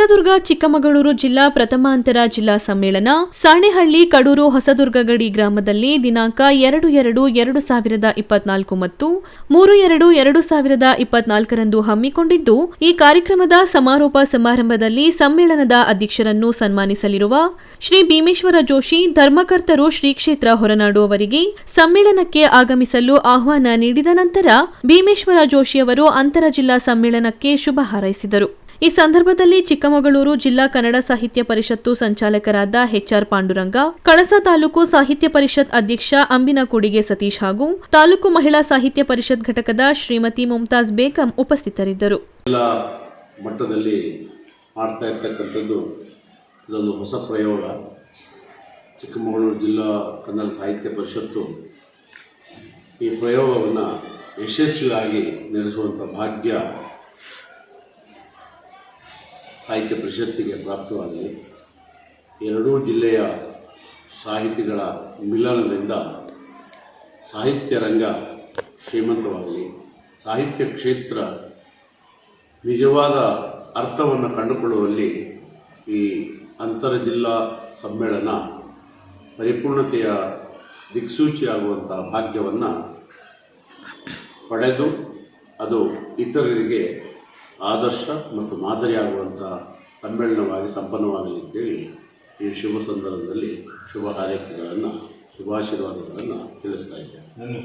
ಚಿತ್ರದುರ್ಗ, ಚಿಕ್ಕಮಗಳೂರು ಜಿಲ್ಲಾ ಪ್ರಥಮ ಅಂತರ ಜಿಲ್ಲಾ ಸಮ್ಮೇಳನ ಸಾಣೆಹಳ್ಳಿ, ಕಡೂರು ಹೊಸದುರ್ಗಗಡಿ ಗ್ರಾಮದಲ್ಲಿ ದಿನಾಂಕ ಎರಡು ಎರಡು ಎರಡು ಸಾವಿರದ ಇಪ್ಪತ್ನಾಲ್ಕು ಮತ್ತು ಮೂರು ಎರಡು ಎರಡು ಸಾವಿರದ ಇಪ್ಪತ್ನಾಲ್ಕರಂದು ಹಮ್ಮಿಕೊಂಡಿದ್ದು, ಈ ಕಾರ್ಯಕ್ರಮದ ಸಮಾರೋಪ ಸಮಾರಂಭದಲ್ಲಿ ಸಮ್ಮೇಳನದ ಅಧ್ಯಕ್ಷರನ್ನು ಸನ್ಮಾನಿಸಲಿರುವ ಶ್ರೀ ಭೀಮೇಶ್ವರ ಜೋಶಿ, ಧರ್ಮಕರ್ತರು ಶ್ರೀ ಕ್ಷೇತ್ರ ಹೊರನಾಡು ಅವರಿಗೆ ಸಮ್ಮೇಳನಕ್ಕೆ ಆಗಮಿಸಲು ಆಹ್ವಾನ ನೀಡಿದ ನಂತರ ಭೀಮೇಶ್ವರ ಜೋಶಿಯವರು ಅಂತರ ಜಿಲ್ಲಾ ಸಮ್ಮೇಳನಕ್ಕೆ ಶುಭ ಹಾರೈಸಿದರು. ಈ ಸಂದರ್ಭದಲ್ಲಿ ಚಿಕ್ಕಮಗಳೂರು ಜಿಲ್ಲಾ ಕನ್ನಡ ಸಾಹಿತ್ಯ ಪರಿಷತ್ತು ಸಂಚಾಲಕರಾದ ಎಚ್ಆರ್ ಪಾಂಡುರಂಗ, ಕಳಸ ತಾಲೂಕು ಸಾಹಿತ್ಯ ಪರಿಷತ್ ಅಧ್ಯಕ್ಷ ಅಂಬಿನ ಕುಡಿಗೆ ಸತೀಶ್ ಹಾಗೂ ತಾಲೂಕು ಮಹಿಳಾ ಸಾಹಿತ್ಯ ಪರಿಷತ್ ಘಟಕದ ಶ್ರೀಮತಿ ಮುಮ್ತಾಜ್ ಬೇಗಂ ಉಪಸ್ಥಿತರಿದ್ದರು. ಮಟ್ಟದಲ್ಲಿ ಇದೊಂದು ಹೊಸ ಪ್ರಯೋಗ. ಚಿಕ್ಕಮಗಳೂರು ಜಿಲ್ಲಾ ಕನ್ನಡ ಸಾಹಿತ್ಯ ಪರಿಷತ್ತು ಈ ಪ್ರಯೋಗವನ್ನು ಯಶಸ್ವಿಯಾಗಿ ನಡೆಸುವಂಥ ಭಾಗ್ಯ ಸಾಹಿತ್ಯ ಪರಿಷತ್ತಿಗೆ ಪ್ರಾಪ್ತವಾಗಲಿ ಎರಡೂ ಜಿಲ್ಲೆಯ ಸಾಹಿತಿಗಳ ಮಿಲನದಿಂದ ಸಾಹಿತ್ಯ ರಂಗ ಶ್ರೀಮಂತವಾಗಲಿ. ಸಾಹಿತ್ಯ ಕ್ಷೇತ್ರ ನಿಜವಾದ ಅರ್ಥವನ್ನು ಕಂಡುಕೊಳ್ಳುವಲ್ಲಿ ಈ ಅಂತರ ಜಿಲ್ಲಾ ಸಮ್ಮೇಳನ ಪರಿಪೂರ್ಣತೆಯ ದಿಕ್ಸೂಚಿಯಾಗುವಂಥ ಭಾಗ್ಯವನ್ನು ಪಡೆದು ಅದು ಇತರರಿಗೆ ಆದರ್ಶ ಮತ್ತು ಮಾದರಿಯಾಗುವಂಥ ಸಮ್ಮೇಳನವಾಗಿ ಸಂಪನ್ನವಾಗಲಿ ಅಂತೇಳಿ ಈ ಶುಭ ಸಂದರ್ಭದಲ್ಲಿ ಶುಭ ಕಾರ್ಯಕ್ರಮಗಳನ್ನು ಶುಭಾಶೀರ್ವಾದಗಳನ್ನು ತಿಳಿಸ್ತಾ ಇದ್ದೇನೆ.